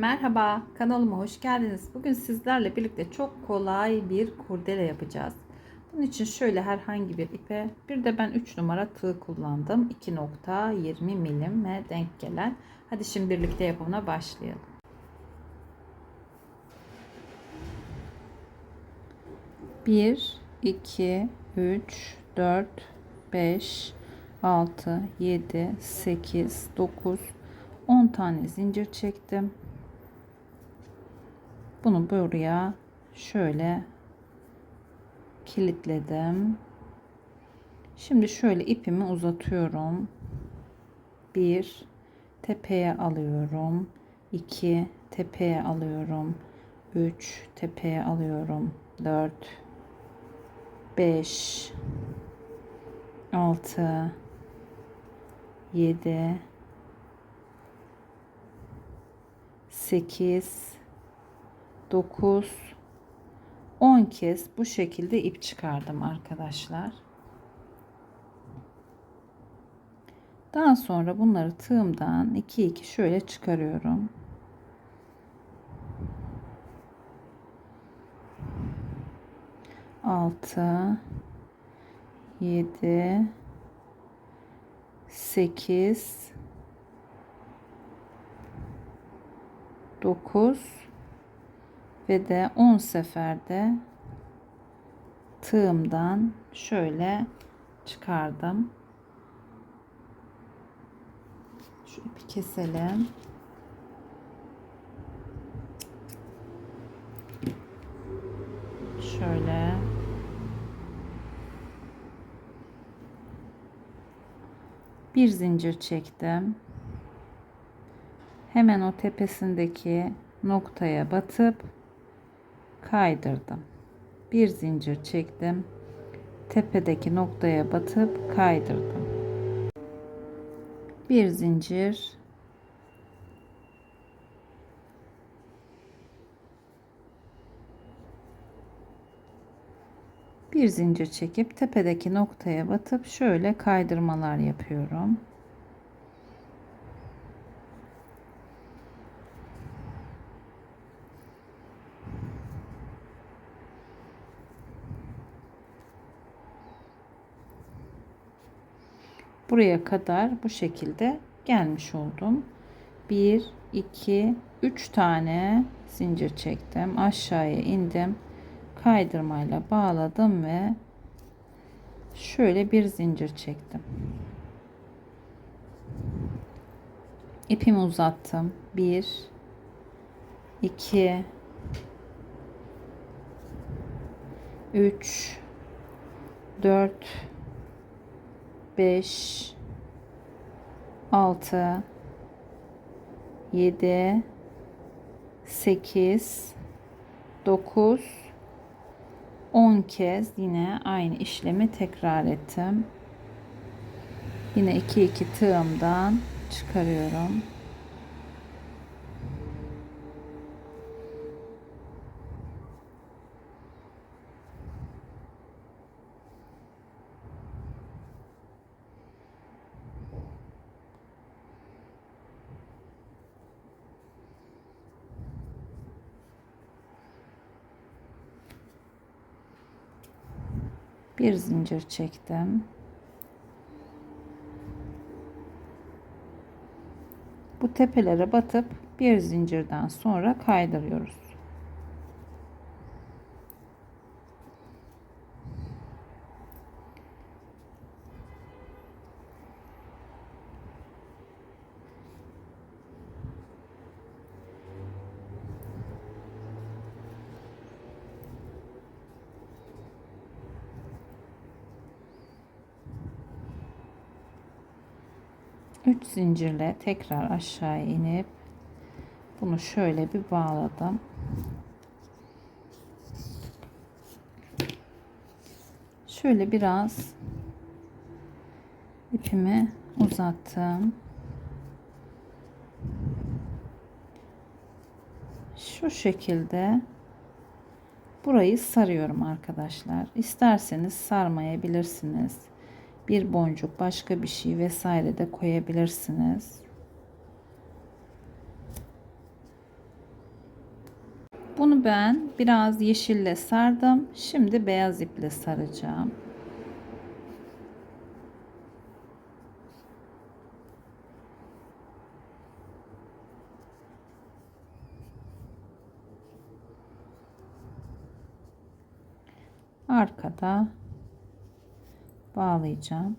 Merhaba, kanalıma hoş geldiniz. Bugün sizlerle birlikte çok kolay bir kurdele yapacağız. Bunun için şöyle herhangi bir ipe, bir de ben 3 numara tığ kullandım. 2.20 milime denk gelen. Hadi şimdi birlikte yapımına başlayalım. Bir, iki, üç, dört, beş, altı, yedi, sekiz, dokuz, 10 tane zincir çektim. Bunu buraya şöyle kilitledim. Şimdi şöyle ipimi uzatıyorum. 1 tepeye alıyorum. 2 tepeye alıyorum. 3 tepeye alıyorum. 4 5 6 7 8 9 10 kez bu şekilde ip çıkardım arkadaşlar. Daha sonra bunları tığımdan 2 2 şöyle çıkarıyorum. Altı, yedi, sekiz, 9 ve de 10 seferde tığımdan şöyle çıkardım. Şu ipi keselim. Şöyle bir zincir çektim hemen o tepesindeki noktaya batıp kaydırdım. Bir zincir çektim. Tepedeki noktaya batıp kaydırdım. Bir zincir bir zincir çekip tepedeki noktaya batıp şöyle kaydırmalar yapıyorum. Buraya kadar bu şekilde gelmiş oldum. 1 2 3 tane zincir çektim. Aşağıya indim. Kaydırmayla bağladım ve şöyle bir zincir çektim. İpimi uzattım. 1 2 3 4 5 6 7 8 9 10 kez yine aynı işlemi tekrar ettim. Yine 2 2 tığımdan çıkarıyorum. Bir zincir çektim. Bu tepelere batıp bir zincirden sonra kaydırıyoruz. Üç zincirle tekrar aşağı inip bunu şöyle bir bağladım. Şöyle biraz ipimi uzattım. Şu şekilde burayı sarıyorum arkadaşlar. İsterseniz sarmayabilirsiniz bir boncuk başka bir şey vesaire de koyabilirsiniz. Bunu ben biraz yeşille sardım. Şimdi beyaz iple saracağım. Arkada bağlayacağım.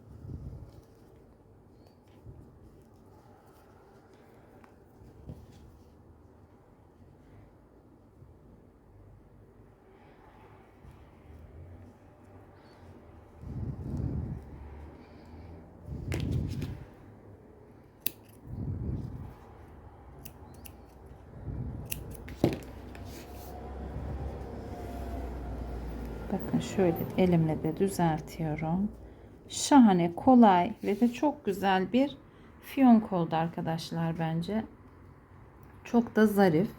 Bakın şöyle elimle de düzeltiyorum. Şahane, kolay ve de çok güzel bir fiyonk oldu arkadaşlar bence. Çok da zarif,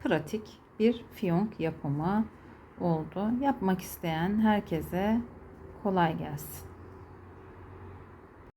pratik bir fiyonk yapımı oldu. Yapmak isteyen herkese kolay gelsin.